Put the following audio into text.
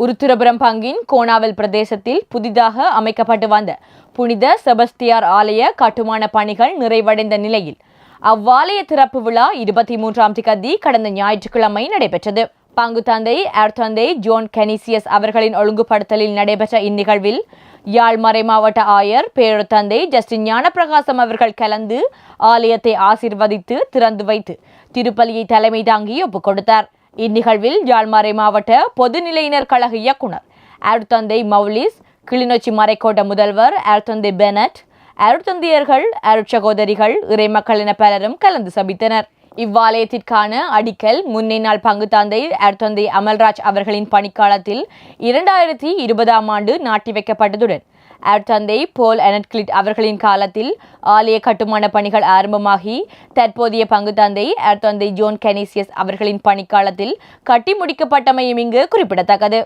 உருத்திரபுரம் பங்கின் கோணாவல் பிரதேசத்தில் புதிதாக அமைக்கப்பட்டு வந்த புனித செபஸ்தியார் ஆலய கட்டுமான பணிகள் நிறைவடைந்த நிலையில் அவ்வாலய திறப்பு விழா இருபத்தி மூன்றாம் திகதி கடந்த ஞாயிற்றுக்கிழமை நடைபெற்றது. பங்கு தந்தை அர்த்தந்தை ஜோன் கெனிசியஸ் அவர்களின் ஒழுங்குபடுத்தலில் நடைபெற்ற இந்நிகழ்வில் யாழ் மறை மாவட்ட ஆயர் பேரத்தந்தை ஜஸ்டின் ஞானப்பிரகாசம் அவர்கள் கலந்து ஆலயத்தை ஆசிர்வதித்து திறந்து வைத்து திருப்பலியை தலைமை தாங்கி ஒப்புக் கொடுத்தார் இந்நிகழ்வில் ஜாழ்மறை மாவட்ட பொதுநிலையினர் கழக இயக்குனர் அருத்தந்தை மௌலிஸ் கிளிநொச்சி மறைக்கோட்ட முதல்வர் அருத்தந்தை பெனட் அருட்தந்தையர்கள் அருட்சகோதரிகள் இறைமக்கள் என பலரும் கலந்து சபித்தனர். இவ்வாலயத்திற்கான அடிக்கல் முன்னே நாள் பங்கு தந்தை அருட்தந்தை அமல்ராஜ் அவர்களின் பணிக்காலத்தில் இரண்டாயிரத்தி இருபதாம் ஆண்டு நாட்டி வைக்கப்பட்டதுடன் அருட்தந்தை போல் அனட்கிளிட் அவர்களின் காலத்தில் ஆலய கட்டுமான பணிகள் ஆரம்பமாகி தற்போதைய பங்கு தந்தை அருட்தந்தை ஜோன் கெனிசியஸ் அவர்களின் பணிக்காலத்தில் கட்டி முடிக்கப்பட்டமையும் இங்கு குறிப்பிடத்தக்கது.